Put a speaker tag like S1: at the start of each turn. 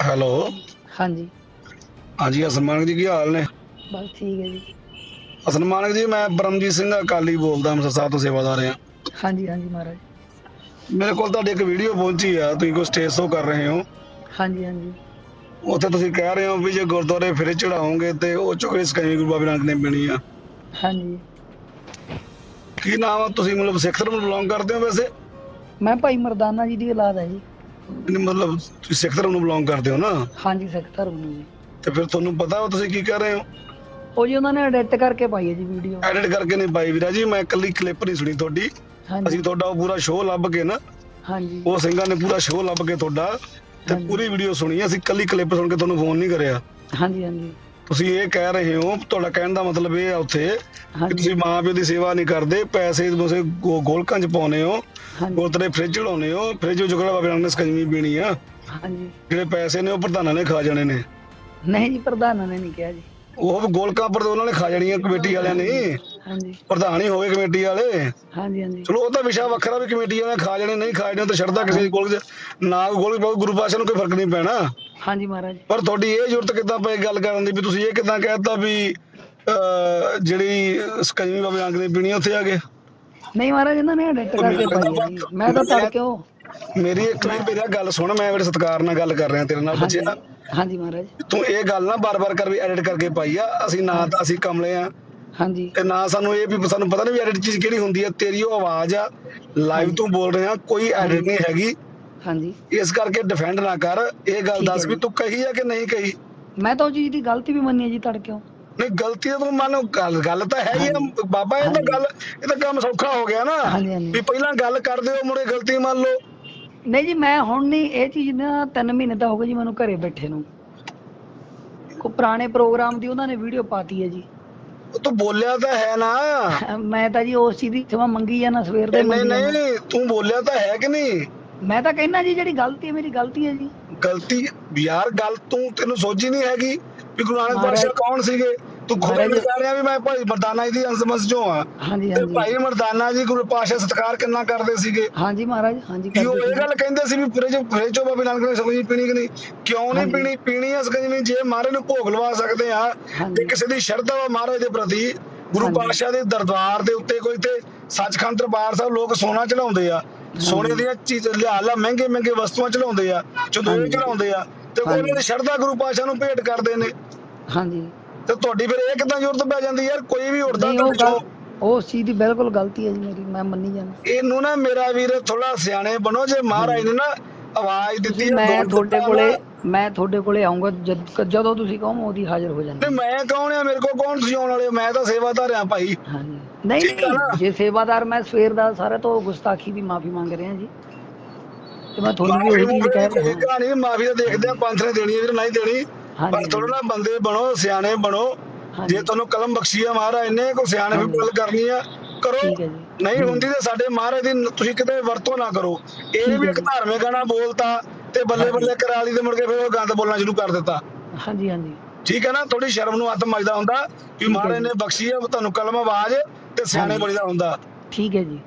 S1: Hello. ਹਾਂਜੀ।
S2: ਹਾਂਜੀ ਅਸਨਮਾਨਕ ਜੀ ਕੀ ਹਾਲ ਨੇ?
S1: ਬਸ ਠੀਕ ਹੈ ਜੀ।
S2: ਅਸਨਮਾਨਕ ਜੀ ਮੈਂ ਪਰਮਜੀਤ ਸਿੰਘ ਅਕਾਲੀ ਬੋਲਦਾ ਅੰਮ੍ਰਿਤਸਰ ਸਾਹਿਬ ਤੋਂ ਸੇਵਾਦਾਰ ਹਾਂ।
S1: ਹਾਂਜੀ ਹਾਂਜੀ ਮਹਾਰਾਜ।
S2: ਮੇਰੇ ਕੋਲ ਤੁਹਾਡੀ ਇੱਕ ਵੀਡੀਓ ਪਹੁੰਚੀ ਆ ਤੁਸੀਂ ਕੋਈ ਸਟੇਜ ਸ਼ੋ ਕਰ ਰਹੇ ਹੋ।
S1: ਹਾਂਜੀ ਹਾਂਜੀ।
S2: ਉੱਥੇ ਤੁਸੀਂ ਕਹਿ ਰਹੇ ਹੋ ਵੀ ਜੇ ਗੁਰਦੁਆਰੇ ਫਿਰ ਚੜਾਓਗੇ ਤੇ ਉਹ ਚੋਂ ਸਕੈਮੀ ਗੁਰੂ ਬਾਬਾ ਨਾਨਕ ਨੇ ਪੀਣੀ ਆ।
S1: ਹਾਂਜੀ।
S2: ਕੀ ਨਾਮ ਆ? ਤੁਸੀਂ ਮਤਲਬ ਸਿੱਖ ਧਰਮ ਨੂੰ ਬਿਲੋਂਗ ਕਰਦੇ ਹੋ ਵੈਸੇ?
S1: ਮੈਂ ਭਾਈ ਮਰਦਾਨਾ ਜੀ ਦੀ ਔਲਾਦ ਹੈ ਜੀ।
S2: ਮਤਲਬ ਤੁਸੀਂ ਸਿੱਖ ਧਰਮ ਨੂੰ ਬਿਲੋਂਗ ਕਰਦੇ ਹੋ ਨਾ?
S1: ਹਾਂਜੀ ਸਿੱਖ ਧਰਮ ਨੂੰ ਜੀ।
S2: ਤੇ ਫਿਰ ਤੁਹਾਨੂੰ ਪਤਾ ਵਾ ਤੁਸੀਂ ਕੀ ਕਰ ਰਹੇ ਹੋ?
S1: ਉਹ ਜੀ ਉਹਨਾਂ ਨੇ ਐਡਿਟ ਕਰਕੇ ਪਾਈ ਹੈ ਜੀ ਵੀਡੀਓ
S2: ਐਡਿਟ ਕਰਕੇ ਨਹੀਂ ਪਾਈ ਵੀਰਾ ਜੀ ਮੈਂ ਇਕੱਲੀ ਕਲਿੱਪ ਨਹੀਂ ਸੁਣੀ ਤੁਹਾਡੀ। ਅਸੀਂ ਤੁਹਾਡਾ ਉਹ ਪੂਰਾ ਸ਼ੋਅ ਲੱਭ ਕੇ ਨਾ
S1: ਹਾਂਜੀ।
S2: ਉਹ ਸਿੰਘਾਂ ਨੇ ਪੂਰਾ ਸ਼ੋਅ ਲੱਭ ਕੇ ਤੁਹਾਡਾ ਤੇ। ਪੂਰੀ ਵੀਡੀਓ ਸੁਣੀ ਅਸੀਂ ਕੱਲੀ ਕਲਿੱਪ ਸੁਣ ਕੇ ਤੁਹਾਨੂੰ ਫੋਨ ਨਹੀਂ ਕਰਿਆ।
S1: ਹਾਂਜੀ ਹਾਂਜੀ।
S2: ਤੁਸੀਂ ਇਹ ਕਹਿ ਰਹੇ ਹੋ ਤੁਹਾਡਾ ਕਹਿਣ ਦਾ ਮਤਲਬ ਇਹ ਆ ਉੱਥੇ ਕਿ ਤੁਸੀਂ ਮਾਂ ਪਿਓ ਦੀ ਸੇਵਾ ਨਹੀਂ ਕਰਦੇ ਪੈਸੇ ਤੁਸੀਂ ਗੋਲਕਾਂ 'ਚ ਪਾਉਨੇ ਹੋ ਗੁਰਦੁਆਰੇ ਫ੍ਰਿਜ ਚੜਾਉਨੇ ਹੋ ਫ੍ਰਿਜ ਕਿਹੜਾ ਬਾਬੇ ਨਾਨਕ ਨੇ ਸਕੰਜਵੀ ਪੀਣੀ ਆ?
S1: ਹਾਂਜੀ।
S2: ਜਿਹੜੇ ਪੈਸੇ ਨੇ ਉਹ ਪ੍ਰਧਾਨਾਂ ਨੇ ਖਾ ਜਾਣੇ ਨੇ।
S1: ਨਹੀਂ ਜੀ ਪ੍ਰਧਾਨਾਂ ਨੇ ਨਹੀਂ ਕਿਹਾ ਜੀ।
S2: ਉਹ ਗੋਲਕਾਂ ਪਰ ਉਹਨਾਂ ਨੇ ਖਾ ਜਾਣੀਆਂ ਕਮੇਟੀ ਵਾਲਿਆਂ ਨੇ।
S1: ਹਾਂਜੀ।
S2: ਪ੍ਰਧਾਨ ਹੀ ਹੋਵੇ ਕਮੇਟੀ ਵਾਲੇ।
S1: ਹਾਂਜੀ ਹਾਂਜੀ।
S2: ਚਲੋ ਉਹ ਤਾਂ ਵਿਸ਼ਾ ਵੱਖਰਾ ਵੀ ਕਮੇਟੀ ਵਾਲਿਆਂ ਨੇ ਖਾ ਜਾਣੇ ਨਹੀਂ ਖਾ ਜਾਣੇ ਤਾਂ ਛੱਡਦਾ ਕਿਸੇ ਕੋਲ ਨਾ ਗੋਲ ਗੁਰੂ ਪਾਸ਼ਾ ਨੂੰ ਕੋਈ ਫ਼ਰਕ ਨਹੀਂ ਪੈਣਾ।
S1: ਹਾਂਜੀ ਮਹਾਰਾਜ।
S2: ਪਰ ਤੁਹਾਡੀ ਇਹ ਜ਼ਰੂਰਤ ਕਿੱਦਾਂ ਪਈ ਗੱਲ ਕਰਨ ਦੀ ਵੀ ਤੁਸੀਂ ਇਹ ਕਿੱਦਾਂ ਕਹਿਤਾ ਵੀ ਜਿਹੜੀ ਸਕੰਜਵੀ ਬਾਬੇ ਨੇ ਪੀਣੀ ਉੱਥੇ ਆ ਕੇ?
S1: ਨਹੀਂ ਮਹਾਰਾਜ ਇਹਨਾਂ ਨੇ ਐਡਿਟ ਕਰਕੇ ਪਾਈ ਮੈਂ ਤਾਂ ਤੜਕਿਓ
S2: ਮੇਰੀ ਇੱਕ ਮਿੰਟ ਮੇਰਾ ਗੱਲ ਸੁਣ ਮੈਂ ਬੜੇ ਸਤਿਕਾਰ ਨਾਲ ਗੱਲ ਕਰ ਰਿਹਾ ਤੇਰੇ ਨਾਲ
S1: ਹਾਂਜੀ
S2: ਬੱਚਿਆ
S1: ਹਾਂਜੀ ਮਹਾਰਾਜ।
S2: ਤੂੰ ਇਹ ਗੱਲ ਨਾ ਬਾਰ-ਬਾਰ ਕਰ ਵੀ ਐਡਿਟ ਕਰਕੇ ਪਾਈ ਆ। ਅਸੀਂ ਨਾ ਤਾਂ ਅਸੀਂ ਕਮਲੇ ਆ।
S1: ਹਾਂਜੀ।
S2: ਤੇ ਨਾ ਸਾਨੂੰ ਇਹ ਵੀ ਸਾਨੂੰ ਪਤਾ ਨਹੀਂ ਵੀ ਐਡਿਟ ਚੀਜ਼ ਕਿਹੜੀ ਹੁੰਦੀ ਆ ਤੇਰੀ ਉਹ ਆਵਾਜ਼ ਆ ਲਾਈਵ ਤੂੰ ਬੋਲ ਰਿਹਾ ਕੋਈ ਐਡਿਟ ਨਹੀਂ ਹੈਗੀ।
S1: ਹਾਂਜੀ।
S2: ਇਸ ਕਰਕੇ ਡਿਫੈਂਡ ਨਾ ਕਰ ਇਹ ਗੱਲ
S1: ਹੈ
S2: ਦੱਸ ਵੀ। ਤੂੰ ਕਹੀ ਆ ਕਿ ਨਹੀਂ ਕਹੀ?
S1: ਮੈਂ ਤਾਂ ਉਹ ਚੀਜ਼ ਦੀ ਗਲਤੀ ਵੀ ਮੰਨੀ ਹੈ ਜੀ ਤੜਕਿਓ।
S2: ਨਹੀਂ ਗਲਤੀ ਤਾਂ ਮੰਨ ਗੱਲ ਗੱਲ ਤਾਂ ਹੈ ਹੀ ਆ। ਬਾਬਾ ਇਹ ਤਾਂ। ਗੱਲ ਇਹ ਤਾਂ ਕੰਮ ਸੌਖਾ ਹੋ ਗਿਆ ਨਾ। ਵੀ ਪਹਿਲਾਂ ਗੱਲ ਕਰਦੇ ਹੋ ਮੁੜੇ ਗਲਤੀ ਮੰਨ ਲਓ।
S1: ਨਹੀਂ ਜੀ ਮੈਂ ਹੁਣ ਨਹੀਂ ਇਹ ਚੀਜ਼ ਨਾ 3 ਮਹੀਨੇ ਤਾਂ ਹੋ ਗਏ ਜੀ ਮੈਨੂੰ ਘਰੇ ਬੈਠੇ ਨੂੰ। ਕੋ ਪੁਰਾਣੇ ਪ੍ਰੋਗਰਾਮ ਦੀ ਉਹਨਾਂ ਨੇ ਵੀਡੀਓ ਪਾਤੀ ਹੈ ਜੀ।
S2: ਤੂੰ ਬੋਲਿਆ ਤਾਂ ਹੈ ਨਾ।
S1: ਮੈਂ ਤਾਂ ਜੀ ਉਸ ਚੀਜ਼ ਦੀ ਖਿਮਾ ਮੰਗੀ ਜਾਣਾ ਸਵੇਰ ਦੇ
S2: ਨਹੀਂ। ਨਹੀਂ ਤੂੰ ਬੋਲਿਆ ਤਾਂ ਹੈ ਕਿ ਨਹੀਂ?
S1: ਮੈਂ ਤਾਂ ਕਹਿੰਦਾ ਜੀ ਜਿਹੜੀ ਗਲਤੀ ਹੈ ਮੇਰੀ ਗਲਤੀ ਹੈ ਜੀ।
S2: ਗਲਤੀ ਯਾਰ ਗੱਲ ਤੂੰ ਤੈਨੂੰ ਸੋਝੀ ਨਹੀਂ ਹੈਗੀ ਵੀ ਗੁਰੂ ਨਾਨਕ ਪਾਤਸ਼ਾਹ ਕੌਣ ਸੀਗੇ? ਤੂੰ ਖੁਦ
S1: ਮਹਾਰਾਜ-
S2: ਕਹਿ ਰਿਹਾ ਵੀ ਮੈਂ ਭਾਈ ਮਰਦਾਨਾ ਜੀ ਦੀ ਅੰਸਮਸ ਚੋਂ ਆ
S1: ਹਾਂਜੀ
S2: ਤੇ
S1: ਹਾਂਜੀ
S2: ਭਾਈ ਮਰਦਾਨਾ ਜੀ ਗੁਰੂ ਪਾਤਸ਼ਾਹ ਸਤਿਕਾਰ ਕਿੰਨਾ ਕਰਦੇ ਸੀਗੇ
S1: ਹਾਂਜੀ ਮਹਾਰਾਜ ਹਾਂਜੀ
S2: ਕੀ ਉਹ ਇਹ। ਗੱਲ ਕਹਿੰਦੇ ਸੀ ਵੀ ਫ੍ਰਿਜ ਫ੍ਰਿਜ ਚੋਂ ਬਾਬੇ ਨਾਨਕ ਨੇ ਸਕੰਜਵੀ ਪੀਣੀ ਕਿ ਨਹੀਂ ਕਿਉਂ ਨਹੀਂ
S1: ਹਾਂਜੀ।
S2: ਪੀਣੀ ਪੀਣੀ ਆ ਸਕੰਜਵੀ ਜੇ ਮਹਾਰਾਜ ਨੂੰ ਭੋਗ ਲਵਾ ਸਕਦੇ ਆ
S1: ਹਾਂਜੀ।
S2: ਤੇ ਕਿਸੇ ਦੀ ਸ਼ਰਧਾ ਵਾ ਮਹਾਰਾਜ ਦੇ ਪ੍ਰਤੀ ਗੁਰੂ
S1: ਹਾਂਜੀ।
S2: ਪਾਤਸ਼ਾਹ ਦੇ ਦਰਬਾਰ ਦੇ ਉੱਤੇ ਕੋਈ ਤੇ ਸੱਚਖੰਡ ਦਰਬਾਰ ਸਾਹਿਬ ਲੋਕ ਸੋਨਾ ਚੜਾਉਂਦੇ ਆ ਸੋਨੇ ਦੀਆਂ ਚੀਜ਼ ਲਿਆ ਲਾ ਮਹਿੰਗੇ ਮਹਿੰਗੇ ਵਸਤੂਆਂ ਚੜਾਉਂਦੇ ਆ ਚੰਦੋਏ
S1: ਹਾਂਜੀ।
S2: ਚੜਾਉਂਦੇ ਆ ਤੇ
S1: ਹਾਂਜੀ।
S2: ਉਹਨਾਂ ਦੀ ਸ਼ਰਧਾ ਗੁਰੂ ਪਾਤਸ਼ਾਹ ਨੂੰ ਭੇਟ ਕਰਦੇ ਨੇ
S1: ਹਾਂਜੀ
S2: ਤੇ ਤੁਹਾਡੀ ਫਿਰ ਇਹ ਕਿਦਾਂ ਜ਼ਰੂਰਤ ਪੈ ਜਾਂਦੀ ਯਾਰ? ਕੋਈ ਵੀ ਉੱਠਦਾ
S1: ਨਹੀਂ ਉਹ ਗੱਲ ਚੀਜ਼ ਦੀ ਬਿਲਕੁਲ ਗਲਤੀ ਹੈ ਜੀ ਮੇਰੀ ਮੈਂ ਮੰਨੀ ਜਾਣਾ
S2: ਇਹਨੂੰ ਨਾ ਮੇਰਾ ਵੀਰ ਥੋੜਾ ਸਿਆਣੇ ਬਣੋ ਜੇ ਮਹਾਰਾਜ ਨੇ ਨਾ ਆਵਾਜ਼ ਦਿੱਤੀ
S1: ਮੈਂ ਤੁਹਾਡੇ
S2: ਦਿੱਤਾ
S1: ਕੋਲੇ
S2: ਨਾ,
S1: ਮੈਂ ਤੁਹਾਡੇ ਕੋਲੇ ਆਉਂਗਾ ਜਦ- ਜਦੋਂ ਤੁਸੀਂ ਕਹੋ ਮੈਂ ਉਹਦੀ ਹਾਜ਼ਰ ਹੋ
S2: ਤੇ
S1: ਜਾਣਾ
S2: ਮੈਂ ਕੌਣ ਆ? ਮੇਰੇ ਕੋਲ ਕੌਣ ਤੁਸੀਂ ਆਉਣ ਵਾਲੇ? ਮੈਂ ਤਾਂ ਸੇਵਾਦਾਰ ਆ ਭਾਈ।
S1: ਹਾਂਜੀ। ਨਹੀਂ
S2: ਠੀਕ ਆ ਨਾ?
S1: ਨਹੀਂ ਜੇ ਸੇਵਾਦਾਰ ਮੈਂ ਸਵੇਰ ਦਾ ਸਾਰੇ ਤੋਂ ਗੁਸਤਾਖੀ ਦੀ ਮਾਫੀ ਮੰਗ ਰਿਹਾ ਜੀ। ਤੇ ਮੈਂ ਤੁਹਾਨੂੰ ਵੀ ਉਹੀ ਚੀਜ਼ ਕਹਿ ਰਿਹਾ
S2: ਮਾਫੀ ਤਾਂ ਦੇਖਦੇ ਆ ਪੰਥ ਨੇ ਦੇਣੀ ਹੈ ਵੀਰ ਨਹੀਂ ਦੇਣੀ। ਪਰ ਥੋੜਾ ਨਾ ਬੰਦੇ ਬਣੋ ਸਿਆਣੇ ਬਣੋ। ਜੇ ਤੁਹਾਨੂੰ ਕਲਮ ਬਖਸ਼ੀ ਆ ਮਹਾਰਾਜ ਨੇ ਕੋਈ ਸਿਆਣੇ ਵੀ। ਗੱਲ ਕਰਨੀ ਆ ਕਰੋ। ਨਹੀਂ ਹੁੰਦੀ ਤੇ ਸਾਡੇ ਮਹਾਰਾਜ ਦੀ ਤੁਸੀਂ ਕਿਤੇ ਵਰਤੋਂ ਨਾ ਕਰੋ ਇਹ ਵੀ ਇੱਕ। ਧਾਰਮਿਕ ਗਾਣਾ ਬੋਲਤਾ ਤੇ ਬੱਲੇ ਬੱਲੇ ਕਰਾ ਲਈ ਤੇ ਮੁੜ ਕੇ ਫਿਰ ਉਹ ਗੰਦ ਬੋਲਣਾ ਸ਼ੁਰੂ ਕਰ ਦਿੱਤਾ
S1: ਹਾਂਜੀ ਹਾਂਜੀ
S2: ਠੀਕ ਹੈ ਨਾ ਥੋੜੀ ਸ਼ਰਮ ਨੂੰ ਹੱਥ ਮੱਜਦਾ ਹੁੰਦਾ
S1: ਹੈ
S2: ਮਹਾਰਾਜ। ਨੇ ਬਖਸ਼ੀ ਆ ਤੁਹਾਨੂੰ ਕਲਮ ਆਵਾਜ਼ ਤੇ ਸਿਆਣੇ। ਬਣੀਦਾ ਹੁੰਦਾ
S1: ਠੀਕ ਹੈ ਜੀ